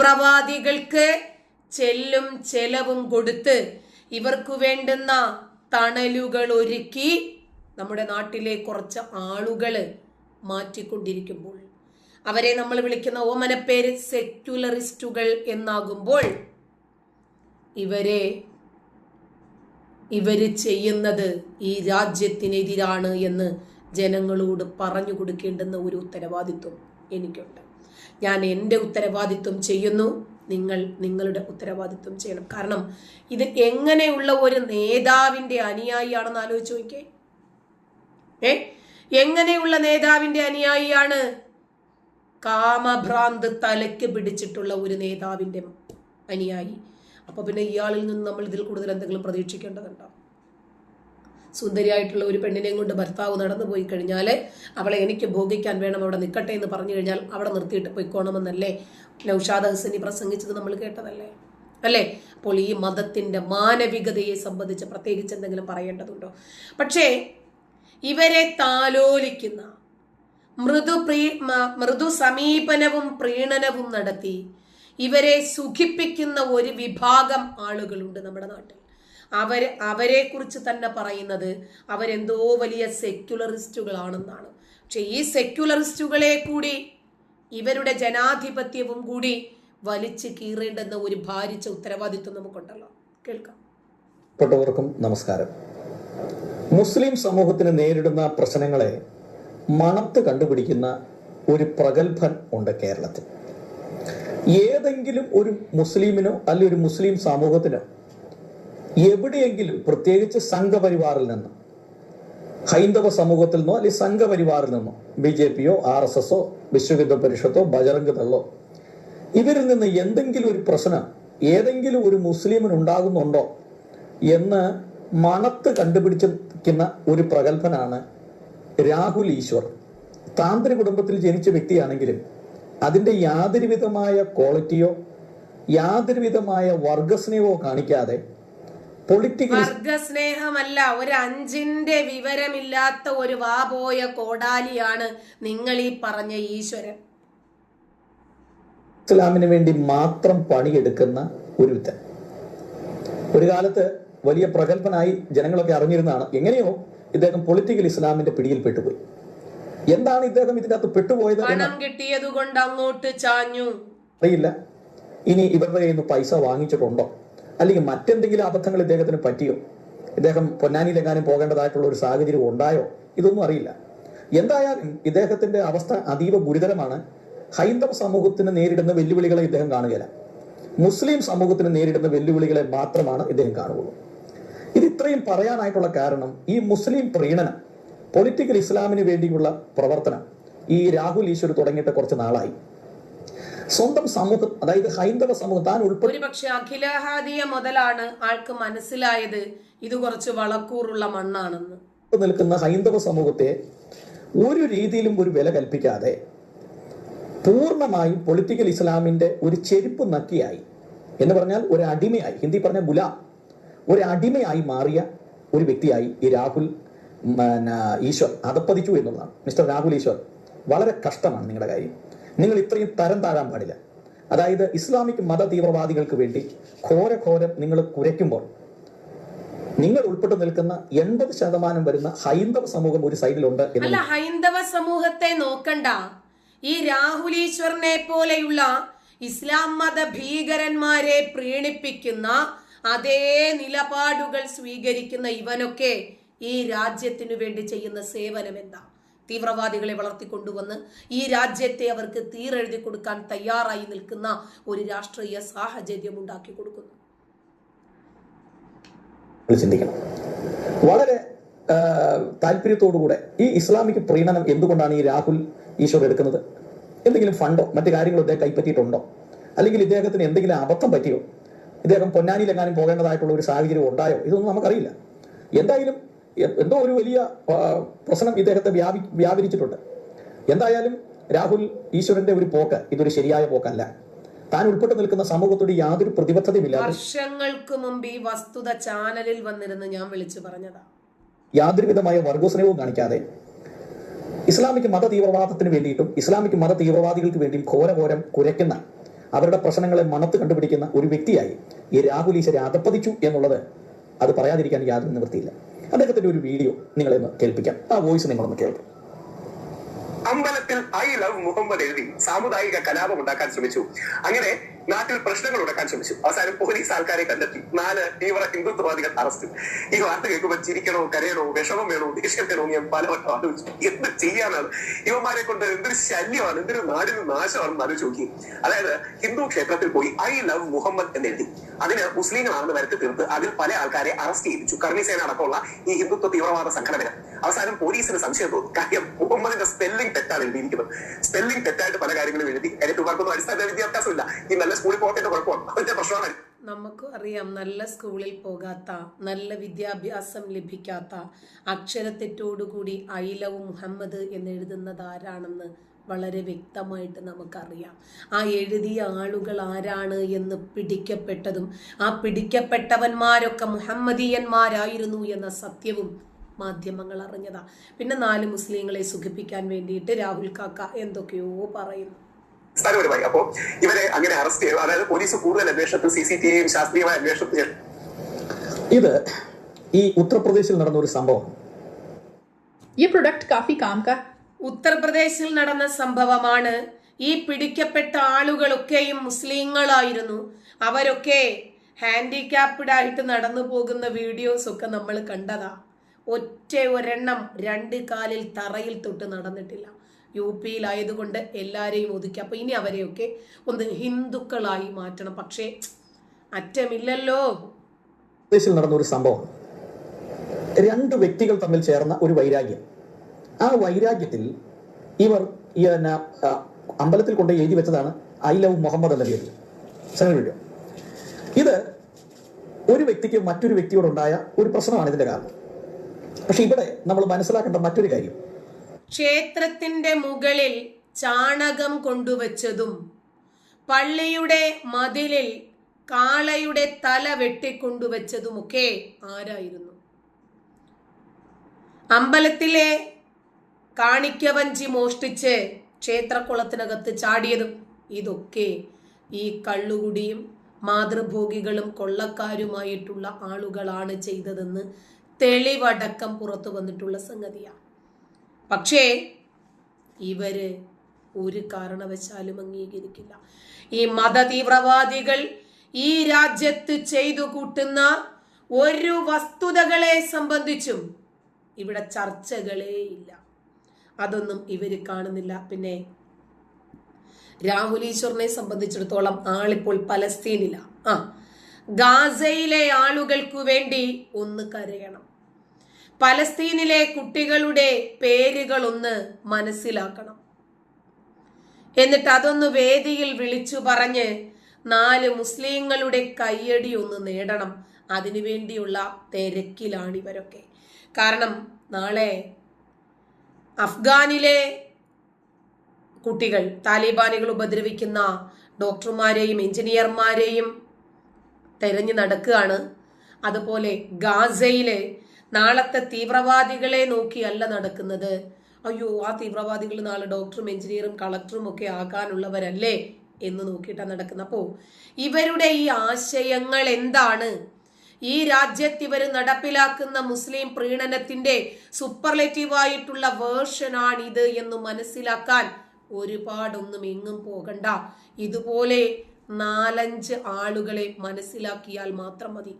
തീവ്രവാദികൾക്ക് ചെല്ലും ചെലവും കൊടുത്ത് ഇവർക്ക് വേണ്ടുന്ന തണലുകൾ ഒരുക്കി നമ്മുടെ നാട്ടിലെ കുറച്ച് ആളുകൾ മാറ്റിക്കൊണ്ടിരിക്കുമ്പോൾ അവരെ നമ്മൾ വിളിക്കുന്ന ഓമനപ്പേര് സെക്യുലറിസ്റ്റുകൾ എന്നാകുമ്പോൾ ഇവരെ ഇവർ ചെയ്യുന്നത് ഈ രാജ്യത്തിനെതിരാണ് എന്ന് ജനങ്ങളോട് പറഞ്ഞു കൊടുക്കേണ്ടുന്ന ഒരു ഉത്തരവാദിത്വം എനിക്കുണ്ട്. ഞാൻ എന്റെ ഉത്തരവാദിത്വം ചെയ്യുന്നു. നിങ്ങൾ നിങ്ങളുടെ ഉത്തരവാദിത്വം ചെയ്യണം. കാരണം ഇത് എങ്ങനെയുള്ള ഒരു നേതാവിന്റെ അനുയായിയാണെന്ന് ആലോചിച്ച് നോക്കിയേ. ഏ? എങ്ങനെയുള്ള നേതാവിന്റെ അനുയായിയാണ്? കാമഭ്രാന്ത് തലയ്ക്ക് പിടിച്ചിട്ടുള്ള ഒരു നേതാവിന്റെ അനുയായി. അപ്പോൾ പിന്നെ ഇയാളിൽ നിന്ന് നമ്മൾ ഇതിൽ കൂടുതൽ എന്തെങ്കിലും പ്രതീക്ഷിക്കേണ്ടതുണ്ടോ? സുന്ദരിയായിട്ടുള്ള ഒരു പെണ്ണിനെയും കൊണ്ട് ഭർത്താവ് നടന്നു പോയി കഴിഞ്ഞാൽ അവളെ എനിക്ക് ഭോഗിക്കാൻ വേണം അവിടെ നിൽക്കട്ടെ എന്ന് പറഞ്ഞു കഴിഞ്ഞാൽ അവിടെ നിർത്തിയിട്ട് പോയിക്കോണമെന്നല്ലേ നൌഷാദ് ഹസനി പ്രസംഗിച്ചത് നമ്മൾ കേട്ടതല്ലേ? അല്ലേ? അപ്പോൾ ഈ മതത്തിന്റെ മാനവികതയെ സംബന്ധിച്ച് പ്രത്യേകിച്ച് എന്തെങ്കിലും പറയേണ്ടതുണ്ടോ? പക്ഷേ ഇവരെ താലോലിക്കുന്ന മൃദു പ്രീ മൃദു സമീപനവും പ്രീണനവും നടത്തി ഇവരെ സുഖിപ്പിക്കുന്ന ഒരു വിഭാഗം ആളുകളുണ്ട് നമ്മുടെ നാട്ടിൽ. അവർ അവരെ കുറിച്ച് തന്നെ പറയുന്നത് അവരെന്തോ വലിയ സെക്യുലറിസ്റ്റുകളാണെന്നാണ്. പക്ഷെ ഈ സെക്യുലറിസ്റ്റുകളെ കൂടി ഇവരുടെ ജനാധിപത്യവും കൂടി വലിച്ചു കീറേണ്ടെന്ന ഒരു ഭാരിച്ച ഉത്തരവാദിത്വം നമുക്കുണ്ടല്ലോ. കേൾക്കാം. പ്പെട്ടവർക്കും നമസ്കാരം. മുസ്ലിം സമൂഹത്തിന് നേരിടുന്ന പ്രശ്നങ്ങളെ മണത്ത് കണ്ടുപിടിക്കുന്ന ഒരു പ്രഗത്ഭൻ ഉണ്ട് കേരളത്തിൽ. ഏതെങ്കിലും ഒരു മുസ്ലിമിനോ അല്ലെ ഒരു മുസ്ലിം സമൂഹത്തിനോ എവിടെയെങ്കിലും പ്രത്യേകിച്ച് സംഘപരിവാറിൽ നിന്ന് ഹൈന്ദവ സമൂഹത്തിൽ നിന്നോ അല്ലെങ്കിൽ സംഘപരിവാറിൽ നിന്നോ ബി ജെ പിയോ ആർ എസ് എസോ വിശ്വഹിന്ദു പരിഷത്തോ ബജറംഗ് ദളോ ഇവരിൽ നിന്ന് എന്തെങ്കിലും ഒരു പ്രശ്നം ഏതെങ്കിലും ഒരു മുസ്ലിമിന് ഉണ്ടാകുന്നുണ്ടോ എന്ന് മണത്ത് കണ്ടുപിടിച്ചിരിക്കുന്ന ഒരു പ്രഗത്ഭനാണ് രാഹുൽ ഈശ്വർ. താന്ത്രിക കുടുംബത്തിൽ ജനിച്ച വ്യക്തിയാണെങ്കിലും അതിന്റെ യാതൊരുവിധമായ ക്വാളിറ്റിയോ യാതൊരുവിധമായ വർഗസ്നേഹമോ കാണിക്കാതെ പൊളിറ്റിക്കൽ വർഗസ്നേഹമല്ല ഒരു അഞ്ചിന്റെ വിവരമില്ലാത്ത ഒരു വാപോയ കോടാലിയാണ് നിങ്ങൾ ഈ പറഞ്ഞ ഈശ്വരൻ. ഇസ്ലാമിന് വേണ്ടി മാത്രം പണിയെടുക്കുന്ന ഒരുത്തൻ ഒരു കാലത്ത് വലിയ പ്രഗത്ഭനായി ജനങ്ങളൊക്കെ അറിഞ്ഞിരുന്നതാണ്. എങ്ങനെയോ ഇദ്ദേഹം പൊളിറ്റിക്കൽ ഇസ്ലാമിന്റെ പിടിയിൽ പെട്ടുപോയി. എന്താണ് ഇദ്ദേഹം ഇതിനകത്ത് പെട്ടുപോയത് കിട്ടിയത് കൊണ്ട് അങ്ങോട്ട് ചാഞ്ഞു. അറിയില്ല. ഇനി ഇവരുടെ കയ്യിൽ നിന്ന് പൈസ വാങ്ങിച്ചിട്ടുണ്ടോ? അല്ലെങ്കിൽ മറ്റെന്തെങ്കിലും അബദ്ധങ്ങൾ ഇദ്ദേഹത്തിന് പറ്റിയോ? ഇദ്ദേഹം പൊന്നാനിയിലെങ്ങാനും പോകേണ്ടതായിട്ടുള്ള ഒരു സാഹചര്യം ഉണ്ടായോ? ഇതൊന്നും അറിയില്ല. എന്തായാലും ഇദ്ദേഹത്തിന്റെ അവസ്ഥ അതീവ ഗുരുതരമാണ്. ഹൈന്ദവ സമൂഹത്തിന് നേരിടുന്ന വെല്ലുവിളികളെ ഇദ്ദേഹം കാണുകയില്ല. മുസ്ലിം സമൂഹത്തിന് നേരിടുന്ന വെല്ലുവിളികളെ മാത്രമാണ് ഇദ്ദേഹം കാണുകയുള്ളൂ. ഇത് ഇത്രയും പറയാനായിട്ടുള്ള കാരണം ഈ മുസ്ലിം പ്രീണനം പൊളിറ്റിക്കൽ ഇസ്ലാമിന് വേണ്ടിയുള്ള പ്രവർത്തനം ഈ രാഹുൽ ഈശ്വർ തുടങ്ങിയിട്ട് കുറച്ച് നാളായി. സ്വന്തം സമൂഹം അതായത് ഹൈന്ദവ സമൂഹം താൻ ഉൾപ്പെടെ പക്ഷെ അഖിലഹാദിയ മുതലാണ് ആൾക്ക് മനസ്സിലായത് ഇത് കുറച്ച് വളക്കൂറുള്ള മണ്ണാണെന്ന്. നിൽക്കുന്ന ഹൈന്ദവ സമൂഹത്തെ ഒരു രീതിയിലും ഒരു വില കൽപ്പിക്കാതെ പൂർണമായും പൊളിറ്റിക്കൽ ഇസ്ലാമിന്റെ ഒരു ചെരുപ്പ് നക്കിയായി. എന്ന് പറഞ്ഞാൽ ഒരു അടിമയായി. ഹിന്ദി പറഞ്ഞ ബുല ഒരു അടിമയായി മാറിയ ഒരു വ്യക്തിയായി ഈ രാഹുൽ ഈശ്വർ. അതപ്പതിച്ചു എന്നുള്ളതാണ്. മിസ്റ്റർ രാഹുൽ ഈശ്വർ. വളരെ കഷ്ടമാണ് നിങ്ങളുടെ കാര്യം. നിങ്ങൾ ഇത്രയും തരം താഴാൻ പാടില്ല. അതായത് ഇസ്ലാമിക് മത തീവ്രവാദികൾക്ക് വേണ്ടി ഘോര ഘോരം നിങ്ങൾ കുരയ്ക്കുമ്പോൾ നിങ്ങൾ ഉൾപ്പെട്ട് നിൽക്കുന്ന എൺപത് ശതമാനം വരുന്ന ഹൈന്ദവ സമൂഹം ഒരു സൈഡിലുണ്ട് അല്ല ഹൈന്ദവ സമൂഹത്തെ നോക്കണ്ട. ഈ രാഹുലീശ്വറിനെ പോലെയുള്ള ഇസ്ലാം മത ഭീകരന്മാരെ പ്രീണിപ്പിക്കുന്ന അതേ നിലപാടുകൾ സ്വീകരിക്കുന്ന ഇവനൊക്കെ ഈ രാജ്യത്തിനു വേണ്ടി ചെയ്യുന്ന സേവനം എന്താ തീവ്രവാദികളെ വളർത്തിക്കൊണ്ടുവന്ന് ഈ രാജ്യത്തെ അവർക്ക് തീരെഴുതി കൊടുക്കാൻ തയ്യാറായി നിൽക്കുന്ന ഒരു രാഷ്ട്രീയ സാഹചര്യം ഉണ്ടാക്കി കൊടുക്കുന്നു. ചിന്തിക്കണം. വളരെ താല്പര്യത്തോടുകൂടെ ഈ ഇസ്ലാമിക് പ്രീണനം എന്തുകൊണ്ടാണ് ഈ രാഹുൽ ഈശ്വർ എടുക്കുന്നത്? എന്തെങ്കിലും ഫണ്ടോ മറ്റു കാര്യങ്ങളോ ഇദ്ദേഹം കൈപ്പറ്റിയിട്ടുണ്ടോ? അല്ലെങ്കിൽ ഇദ്ദേഹത്തിന് എന്തെങ്കിലും അബദ്ധം പറ്റിയോ? ഇദ്ദേഹം പൊന്നാനിയിലെങ്ങാനും പോകേണ്ടതായിട്ടുള്ള ഒരു സാഹചര്യം ഉണ്ടായോ? ഇതൊന്നും നമുക്കറിയില്ല. എന്തായാലും എന്തോ ഒരു വലിയ പ്രശ്നം ഇദ്ദേഹത്തെ വ്യാപി വ്യാപരിച്ചിട്ടുണ്ട്. എന്തായാലും രാഹുൽ ഈശ്വരന്റെ ഒരു പോക്ക് ഇതൊരു ശരിയായ പോക്കല്ല. താൻ ഉൾപ്പെട്ട് നിൽക്കുന്ന സമൂഹത്തോട് യാതൊരു പ്രതിബദ്ധതയുമില്ല വർഷങ്ങൾക്ക് മുമ്പ് ഈ വസ്തുത ചാനലിൽ വന്നിരുന്ന് ഞാൻ വിളിച്ചു പറഞ്ഞതാ. യാതൊരുവിധമായ വർഗസ്നേഹവും കാണിക്കാതെ ഇസ്ലാമിക് മത തീവ്രവാദത്തിന് വേണ്ടിയിട്ടും ഇസ്ലാമിക് മത തീവ്രവാദികൾക്ക് വേണ്ടിയും ഘോരഘോരം കുരയ്ക്കുന്ന അവരുടെ പ്രശ്നങ്ങളെ മണത്ത് കണ്ടുപിടിക്കുന്ന ഒരു വ്യക്തിയായി ഈ രാഹുൽ ഈശ്വരെ അധപ്പതിച്ചു എന്നുള്ളത് അത് പറയാതിരിക്കാൻ യാതൊരു നിവൃത്തിയില്ല. അദ്ദേഹത്തിന്റെ ഒരു വീഡിയോ നിങ്ങളെ ഒന്ന് കേൾപ്പിക്കാം. ആ വോയിസ് നിങ്ങളൊന്ന് കേൾക്കും. അമ്പലത്തിൽ ഐ ലവ് മുഹമ്മദ് എഴുതി സാമുദായിക കലാപം ഉണ്ടാക്കാൻ ശ്രമിച്ചു. അങ്ങനെ നാട്ടിൽ പ്രശ്നങ്ങൾ ഉണ്ടാക്കാൻ ശ്രമിച്ചു. അവസാനം പോലീസ് ആൾക്കാരെ കണ്ടെത്തി. നാല് തീവ്ര ഹിന്ദുത്വവാദികൾ അറസ്റ്റ്. ഈ വാർത്ത കേൾക്കുമ്പോൾ ചിരിക്കണോ കരയണോ വിഷമം വേണോ ദേഷ്യം വേണോ ഞാൻ പലവട്ടം ആലോചിച്ചു. എന്ത് ചെയ്യാനാണ്? ഇവന്മാരെ കൊണ്ട് എന്തൊരു ശല്യമാണ് എന്തൊരു നാടിന് നാശമാണെന്ന് ആലോചിച്ച് നോക്കി. അതായത് ഹിന്ദു ക്ഷേത്രത്തിൽ പോയി ഐ ലവ് മുഹമ്മദ് എന്ന് എഴുതി. അതിന് മുസ്ലിങ്ങളാണെന്ന് വരുത്തി തീർത്ത് അതിൽ പല ആൾക്കാരെ അറസ്റ്റ് ചെയ്യിപ്പിച്ചു. കർണിസേന അടക്കമുള്ള ഈ ഹിന്ദുത്വ തീവ്രവാദ സംഘടന. അവസാനം പോലീസിന് സംശയം തോന്നും. കാര്യം മുഹമ്മദിന്റെ സ്പെല്ലിംഗ് തെറ്റാണ് എഴുതിയിരിക്കുന്നത് സ്പെല്ലിംഗ് തെറ്റായിട്ട് പല കാര്യങ്ങളും എഴുതി എനിക്കുമാർക്കൊന്നും അടിസ്ഥാന വിദ്യാഭ്യാസമില്ല. ഈ നല്ല സ്കൂളിൽ പോകത്തിന്റെ കുഴപ്പമാണ് അതിന്റെ പ്രശ്നമാണ്. നമുക്ക് അറിയാം നല്ല സ്കൂളിൽ പോകാത്ത നല്ല വിദ്യാഭ്യാസം ലഭിക്കാത്ത അക്ഷരത്തെറ്റോടുകൂടി ഐലവ് മുഹമ്മദ് എന്ന് എഴുതുന്നത് ആരാണെന്ന് വളരെ വ്യക്തമായിട്ട് നമുക്കറിയാം. ആ എഴുതിയ ആളുകൾ ആരാണ് എന്ന് പിടിക്കപ്പെട്ടതും ആ പിടിക്കപ്പെട്ടവന്മാരൊക്കെ മുഹമ്മദീയന്മാരായിരുന്നു എന്ന സത്യവും മാധ്യമങ്ങൾ അറിഞ്ഞതാ. പിന്നെ നാല് മുസ്ലിങ്ങളെ സുഖിപ്പിക്കാൻ വേണ്ടിയിട്ട് രാഹുൽ കാക്ക എന്തൊക്കെയോ പറയുന്നു. അടിസ്ഥാനപരമായി അപ്പോ ഇവരെ അങ്ങനെ അറസ്റ്റ് ചെയ്തു. അതായത് പോലീസ് കൂടുതൽ അന്വേഷണത്തിൽ സി സി ടി വിയും ശാസ്ത്രീയമായ അന്വേഷണത്തിൽ ഇത് ഈ ഉത്തർപ്രദേശിൽ നടന്ന ഒരു സംഭവം. ഈ പ്രൊഡക്റ്റ് കാഫി കാം കാ ഉത്തർപ്രദേശിൽ നടന്ന സംഭവമാണ്. ഈ പിടിക്കപ്പെട്ട ആളുകളൊക്കെയും മുസ്ലിങ്ങളായിരുന്നു. അവരൊക്കെ ഹാൻഡിക്യാപ്ഡ് ആയിട്ട് നടന്നു പോകുന്ന വീഡിയോസ് ഒക്കെ നമ്മൾ കണ്ടതാ. ഒറ്റ ഒരെണ്ണം രണ്ട് കാലിൽ തറയിൽ തൊട്ട് നടന്നിട്ടില്ല. യു പിയിലായതുകൊണ്ട് എല്ലാവരെയും ഒതുക്കി. അപ്പോൾ ഇനി അവരെയൊക്കെ ഒന്ന് ഹിന്ദുക്കളായി മാറ്റണം. പക്ഷേ അറ്റമില്ലല്ലോ. നടന്ന ഒരു സംഭവം. രണ്ട് വ്യക്തികൾ തമ്മിൽ ചേർന്ന ഒരു വൈരാഗ്യം. ആ വൈരാഗ്യത്തിൽ ഇവർ അമ്പലത്തിൽ കൊണ്ട് എഴുതി വെച്ചതാണ് ഐ ലവ് മുഹമ്മദ് വീഡിയോ ഇത് ഒരു വ്യക്തിക്ക് മറ്റൊരു വ്യക്തിയോടുണ്ടായ ഒരു പ്രശ്നമാണ് ഇതിന്റെ കാരണം. പക്ഷെ ഇവിടെ നമ്മൾ മനസ്സിലാക്കേണ്ട മറ്റൊരു കാര്യം. ക്ഷേത്രത്തിന്റെ മുകളിൽ ചാണകം കൊണ്ടുവച്ചതും പള്ളിയുടെ മതിലിൽ കാളയുടെ തല വെട്ടിക്കൊണ്ടുവച്ചതുമൊക്കെ ആരായിരുന്നു? അമ്പലത്തിലെ കാണിക്കവഞ്ചി മോഷ്ടിച്ച് ക്ഷേത്രക്കുളത്തിനകത്ത് ചാടിയതും ഇതൊക്കെ ഈ കള്ളുകുടിയും മാതൃഭോഗികളും കൊള്ളക്കാരുമായിട്ടുള്ള ആളുകളാണ് ചെയ്തതെന്ന് തെളിവടക്കം പുറത്തു വന്നിട്ടുള്ള സംഗതിയാണ് പക്ഷേ ഇവർ ഒരു കാരണവശാലും അംഗീകരിക്കില്ല. ഈ മത തീവ്രവാദികൾ ഈ രാജ്യത്ത് ചെയ്തു കൂട്ടുന്ന ഒരു വസ്തുതകളെ സംബന്ധിച്ചും ഇവിടെ ചർച്ചകളേ ഇല്ല. അതൊന്നും ഇവർ കാണുന്നില്ല. പിന്നെ രാഹുൽ ഈശ്വറിനെ സംബന്ധിച്ചിടത്തോളം ആളിപ്പോൾ പലസ്തീനില. ആ ഗാസയിലെ ആളുകൾക്ക് വേണ്ടി ഒന്ന് കരയണം. പലസ്തീനിലെ കുട്ടികളുടെ പേരുകളൊന്ന് മനസ്സിലാക്കണം. എന്നിട്ട് അതൊന്ന് വേദിയിൽ വിളിച്ചു പറഞ്ഞ് നാല് മുസ്ലിങ്ങളുടെ കയ്യടി ഒന്ന് നേടണം. അതിനുവേണ്ടിയുള്ള തിരക്കിലാണ് ഇവരൊക്കെ. കാരണം നാളെ അഫ്ഗാനിലെ കുട്ടികൾ താലിബാനുകൾ ഉപദ്രവിക്കുന്ന ഡോക്ടർമാരെയും എഞ്ചിനീയർമാരെയും തെരഞ്ഞു നടക്കുകയാണ്. അതുപോലെ ഗാസയിലെ നാളത്തെ തീവ്രവാദികളെ നോക്കിയല്ല നടക്കുന്നത്. അയ്യോ ആ തീവ്രവാദികൾ നാളെ ഡോക്ടറും എഞ്ചിനീയറും കളക്ടറും ഒക്കെ ആകാനുള്ളവരല്ലേ എന്ന് നോക്കിയിട്ടാണ് നടക്കുന്നത്. അപ്പോൾ ഇവരുടെ ഈ ആശയങ്ങൾ എന്താണ്? ഈ രാജ്യത്ത് ഇവർ നടപ്പിലാക്കുന്ന മുസ്ലിം പ്രീണനത്തിന്റെ സൂപ്പർലേറ്റീവ് ആയിട്ടുള്ള വേർഷനാണ് ഇത് എന്ന് മനസ്സിലാക്കാൻ ഒരുപാടൊന്നും എങ്ങും പോകണ്ട. ഇതുപോലെ നാലഞ്ച് ആളുകളെ മനസ്സിലാക്കിയാൽ മാത്രം മതി.